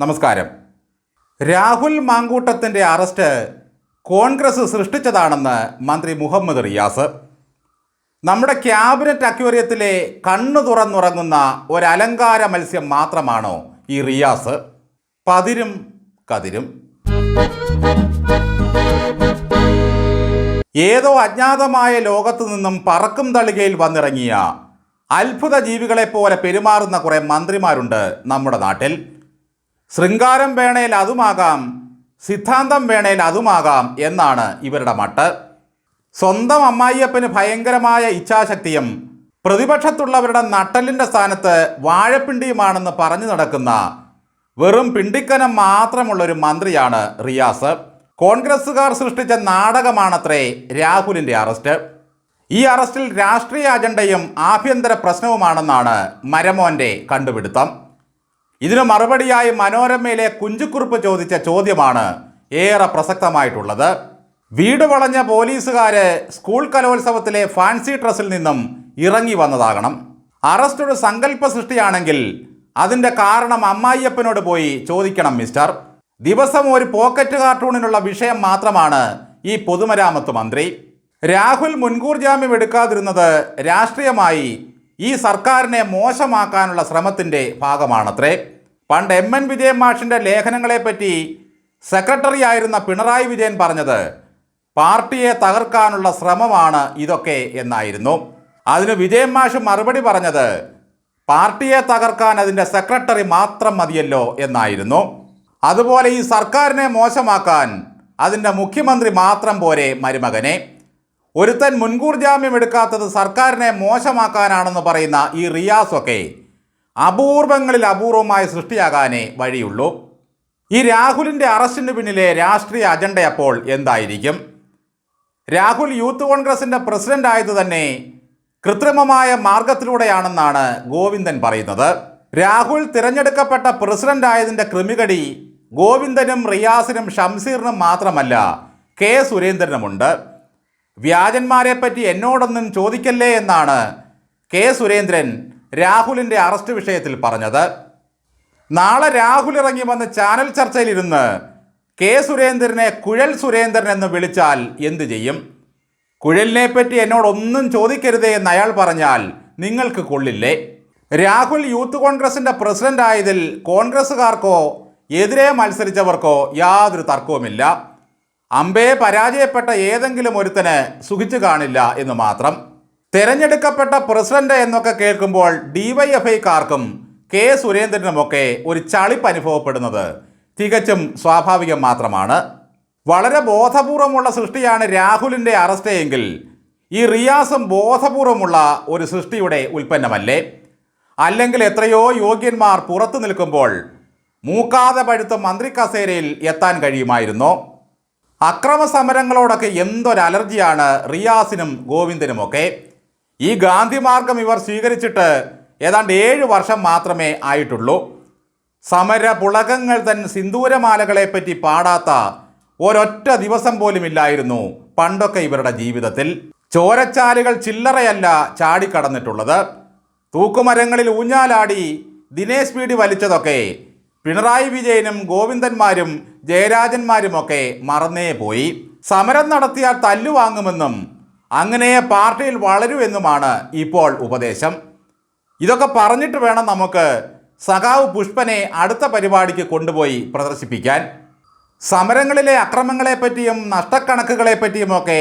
നമസ്കാരം. രാഹുൽ മാങ്കൂട്ടത്തിന്റെ അറസ്റ്റ് കോൺഗ്രസ് സൃഷ്ടിച്ചതാണെന്ന് മന്ത്രി മുഹമ്മദ് റിയാസ്. നമ്മുടെ ക്യാബിനറ്റ് അക്വേറിയത്തിലെ കണ്ണു തുറന്നുറങ്ങുന്ന ഒരു അലങ്കാര മത്സ്യം മാത്രമാണോ ഈ റിയാസ്? പതിരും കതിരും. ഏതോ അജ്ഞാതമായ ലോകത്തു നിന്നും പറക്കും തളികയിൽ വന്നിറങ്ങിയ അത്ഭുത ജീവികളെപ്പോലെ പെരുമാറുന്ന കുറേ മന്ത്രിമാരുണ്ട് നമ്മുടെ നാട്ടിൽ. ശൃംഗാരം വേണേൽ അതുമാകാം സിദ്ധാന്തം വേണേൽ അതുമാകാം എന്നാണ് ഇവരുടെ മട്ട്. സ്വന്തം അമ്മായിയപ്പന് ഭയങ്കരമായ ഇച്ഛാശക്തിയും പ്രതിപക്ഷത്തുള്ളവരുടെ നട്ടലിന്റെ സ്ഥാനത്ത് വാഴപ്പിണ്ടിയുമാണെന്ന് പറഞ്ഞു നടക്കുന്ന വെറും പിണ്ടിക്കനം മാത്രമുള്ളൊരു മന്ത്രിയാണ് റിയാസ്. കോൺഗ്രസ്സുകാർ സൃഷ്ടിച്ച നാടകമാണത്രേ രാഹുലിന്റെ അറസ്റ്റ്. ഈ അറസ്റ്റിൽ രാഷ്ട്രീയ അജണ്ടയും ആഭ്യന്തര പ്രശ്നവുമാണെന്നാണ് മരമോന്റെ കണ്ടുപിടുത്തം. ഇതിന് മറുപടിയായി മനോരമയിലെ കുഞ്ചുക്കുറുപ്പ് ചോദിച്ച ചോദ്യമാണ് ഏറെ പ്രസക്തമായിട്ടുള്ളത്. വീട് വളഞ്ഞ പോലീസുകാര് സ്കൂൾ കലോത്സവത്തിലെ ഫാൻസി ഡ്രസ്സിൽ നിന്നും ഇറങ്ങി വന്നതാകണം. അറസ്റ്റ് ഒരു സങ്കല്പ സൃഷ്ടിയാണെങ്കിൽ അതിന്റെ കാരണം അമ്മായിയപ്പനോട് പോയി ചോദിക്കണം മിസ്റ്റർ. ദിവസം ഒരു പോക്കറ്റ് കാർട്ടൂണിനുള്ള വിഷയം മാത്രമാണ് ഈ പൊതുമരാമത്ത് മന്ത്രി. രാഹുൽ മുൻകൂർ ജാമ്യം എടുക്കാതിരുന്നത് രാഷ്ട്രീയമായി ഈ സർക്കാരിനെ മോശമാക്കാനുള്ള ശ്രമത്തിന്റെ ഭാഗമാണത്രേ. പണ്ട് എം എൻ വിജയൻ മാഷിന്റെ ലേഖനങ്ങളെപ്പറ്റി സെക്രട്ടറി ആയിരുന്ന പിണറായി വിജയൻ പറഞ്ഞത് പാർട്ടിയെ തകർക്കാനുള്ള ശ്രമമാണ് ഇതൊക്കെ എന്നായിരുന്നു. അതിന് വിജയൻ മാഷ് മറുപടി പറഞ്ഞത് പാർട്ടിയെ തകർക്കാൻ അതിന്റെ സെക്രട്ടറി മാത്രം മതിയല്ലോ എന്നായിരുന്നു. അതുപോലെ ഈ സർക്കാരിനെ മോശമാക്കാൻ അതിന്റെ മുഖ്യമന്ത്രി മാത്രം പോരെ മരുമകനെ. ഒരുത്തൻ മുൻകൂർ ജാമ്യം എടുക്കാത്തത് സർക്കാരിനെ മോശമാക്കാനാണെന്ന് പറയുന്ന ഈ റിയാസൊക്കെ അപൂർവങ്ങളിൽ അപൂർവമായ സൃഷ്ടിയാകാനേ വഴിയുള്ളൂ. ഈ രാഹുലിന്റെ അറസ്റ്റിന് പിന്നിലെ രാഷ്ട്രീയ അജണ്ട അപ്പോൾ എന്തായിരിക്കും? രാഹുൽ യൂത്ത് കോൺഗ്രസിന്റെ പ്രസിഡന്റ് ആയത് തന്നെ കൃത്രിമമായ മാർഗത്തിലൂടെയാണെന്നാണ് ഗോവിന്ദൻ പറയുന്നത്. രാഹുൽ തിരഞ്ഞെടുക്കപ്പെട്ട പ്രസിഡന്റ് ആയതിന്റെ ക്രിമികടി ഗോവിന്ദനും റിയാസിനും ഷംസീറിനും മാത്രമല്ല കെ സുരേന്ദ്രനുമുണ്ട്. വ്യാജന്മാരെ പറ്റി എന്നോടൊന്നും ചോദിക്കല്ലേ എന്നാണ് കെ സുരേന്ദ്രൻ രാഹുലിന്റെ അറസ്റ്റ് വിഷയത്തിൽ പറഞ്ഞത്. നാളെ രാഹുൽ ഇറങ്ങി വന്ന് ചാനൽ ചർച്ചയിലിരുന്ന് കെ സുരേന്ദ്രനെ കുഴൽ സുരേന്ദ്രൻ എന്ന് വിളിച്ചാൽ എന്തു ചെയ്യും? കുഴലിനെ പറ്റി എന്നോടൊന്നും ചോദിക്കരുതേ എന്ന് അയാൾ പറഞ്ഞാൽ നിങ്ങൾക്ക് കൊള്ളില്ലേ? രാഹുൽ യൂത്ത് കോൺഗ്രസിന്റെ പ്രസിഡന്റ് ആയതിൽ കോൺഗ്രസ്സുകാർക്കോ എതിരെ മത്സരിച്ചവർക്കോ യാതൊരു തർക്കവുമില്ല. അമ്പേ പരാജയപ്പെട്ട ഏതെങ്കിലും ഒരുത്തന് സുഖിച്ചു കാണില്ല എന്ന് മാത്രം. തെരഞ്ഞെടുക്കപ്പെട്ട പ്രസിഡന്റ് എന്നൊക്കെ കേൾക്കുമ്പോൾ ഡിവൈഎഫ്ഐക്കാർക്കും കെ സുരേന്ദ്രനുമൊക്കെ ഒരു ചളിപ്പ് അനുഭവപ്പെടുന്നത് തികച്ചും സ്വാഭാവികം മാത്രമാണ്. വളരെ ബോധപൂർവമുള്ള സൃഷ്ടിയാണ് രാഹുലിന്റെ അറസ്റ്റ് എങ്കിൽ ഈ റിയാസും ബോധപൂർവമുള്ള ഒരു സൃഷ്ടിയുടെ ഉൽപ്പന്നമല്ലേ? അല്ലെങ്കിൽ എത്രയോ യോഗ്യന്മാർ പുറത്തു നിൽക്കുമ്പോൾ മൂക്കാതെ പഴുത്ത മന്ത്രി കസേരയിൽ എത്താൻ കഴിയുമായിരുന്നോ? അക്രമ സമരങ്ങളോടൊക്കെ എന്തൊരു അലർജിയാണ് റിയാസിനും ഗോവിന്ദനുമൊക്കെ? ഈ ഗാന്ധി മാർഗം ഇവർ സ്വീകരിച്ചിട്ട് ഏതാണ്ട് ഏഴ് വർഷം മാത്രമേ ആയിട്ടുള്ളൂ. സമര പുളകങ്ങൾ തൻ സിന്ദൂരമാലകളെ പറ്റി പാടാത്ത ഒരൊറ്റ ദിവസം പോലും ഇല്ലായിരുന്നു പണ്ടൊക്കെ ഇവരുടെ ജീവിതത്തിൽ. ചോരച്ചാലുകൾ ചില്ലറയല്ല ചാടിക്കടന്നിട്ടുള്ളത്. തൂക്കുമരങ്ങളിൽ ഊഞ്ഞാലാടി ദിനേശ് പീടി വലിച്ചതൊക്കെ പിണറായി വിജയനും ഗോവിന്ദന്മാരും ജയരാജന്മാരുമൊക്കെ മറന്നേ പോയി. സമരം നടത്തിയാൽ തല്ലുവാങ്ങുമെന്നും അങ്ങനെ പാർട്ടിയിൽ വളരുമെന്നുമാണ് ഇപ്പോൾ ഉപദേശം. ഇതൊക്കെ പറഞ്ഞിട്ട് വേണം നമുക്ക് സഖാവ് പുഷ്പനെ അടുത്ത പരിപാടിക്ക് കൊണ്ടുപോയി പ്രദർശിപ്പിക്കാൻ. സമരങ്ങളിലെ അക്രമങ്ങളെപ്പറ്റിയും നഷ്ടക്കണക്കുകളെപ്പറ്റിയുമൊക്കെ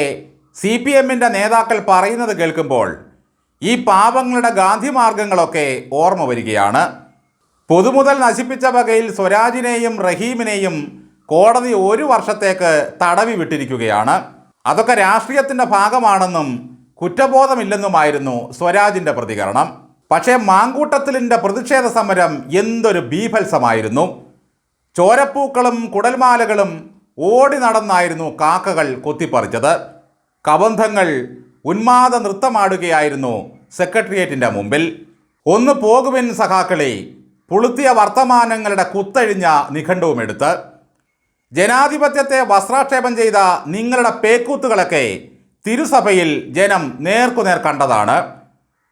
സി പി എമ്മിന്റെ നേതാക്കൾ പറയുന്നത് കേൾക്കുമ്പോൾ ഈ പാവങ്ങളുടെ ഗാന്ധി മാർഗങ്ങളൊക്കെ ഓർമ്മ വരികയാണ്. പൊതുമുതൽ നശിപ്പിച്ച വകയിൽ സ്വരാജിനെയും റഹീമിനെയും കോടതി ഒരു വർഷത്തേക്ക് തടവി വിട്ടിരിക്കുകയാണ്. അതൊക്കെ രാഷ്ട്രീയത്തിന്റെ ഭാഗമാണെന്നും കുറ്റബോധമില്ലെന്നുമായിരുന്നു സ്വരാജിന്റെ പ്രതികരണം. പക്ഷേ മാങ്കൂട്ടത്തിലിന്റെ പ്രതിഷേധ സമരം എന്തൊരു ബീഭത്സമായിരുന്നു. ചോരപ്പൂക്കളും കുടൽമാലകളും ഓടി നടന്നായിരുന്നു കാക്കകൾ കൊത്തിപ്പറിച്ചത്. കബന്ധങ്ങൾ ഉന്മാദ നൃത്തമാടുകയായിരുന്നു സെക്രട്ടേറിയറ്റിന്റെ മുമ്പിൽ. ഒന്ന് പോകുവിൻ സഖാക്കളെ പുളുത്തിയ വർത്തമാനങ്ങളുടെ കുത്തഴിഞ്ഞ നിഘണ്ടുവുമെടുത്ത് ജനാധിപത്യത്തെ വസ്ത്രാക്ഷേപം ചെയ്ത നിങ്ങളുടെ പേക്കൂത്തുകളൊക്കെ തിരുസഭയിൽ ജനം നേർക്കുനേർ കണ്ടതാണ്.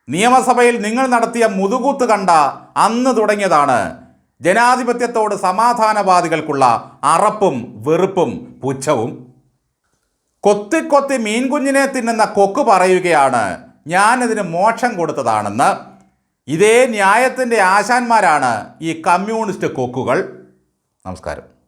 നിയമസഭയിൽ നിങ്ങൾ നടത്തിയ മുതുകൂത്ത് കണ്ട അന്ന് തുടങ്ങിയതാണ് ജനാധിപത്യത്തോട് സമാധാനവാദികൾക്കുള്ള അറപ്പും വെറുപ്പും പുച്ഛവും. കൊത്തിക്കൊത്തി കൊത്തി മീൻകുഞ്ഞിനെ തിന്നുന്ന കൊക്ക് പറയുകയാണ് ഞാനതിന് മോക്ഷം കൊടുത്തതാണെന്ന്. ഇതേ ന്യായത്തിന്റെ ആശാന്മാരാണ് ഈ കമ്മ്യൂണിസ്റ്റ് കൊക്കുകൾ. നമസ്കാരം.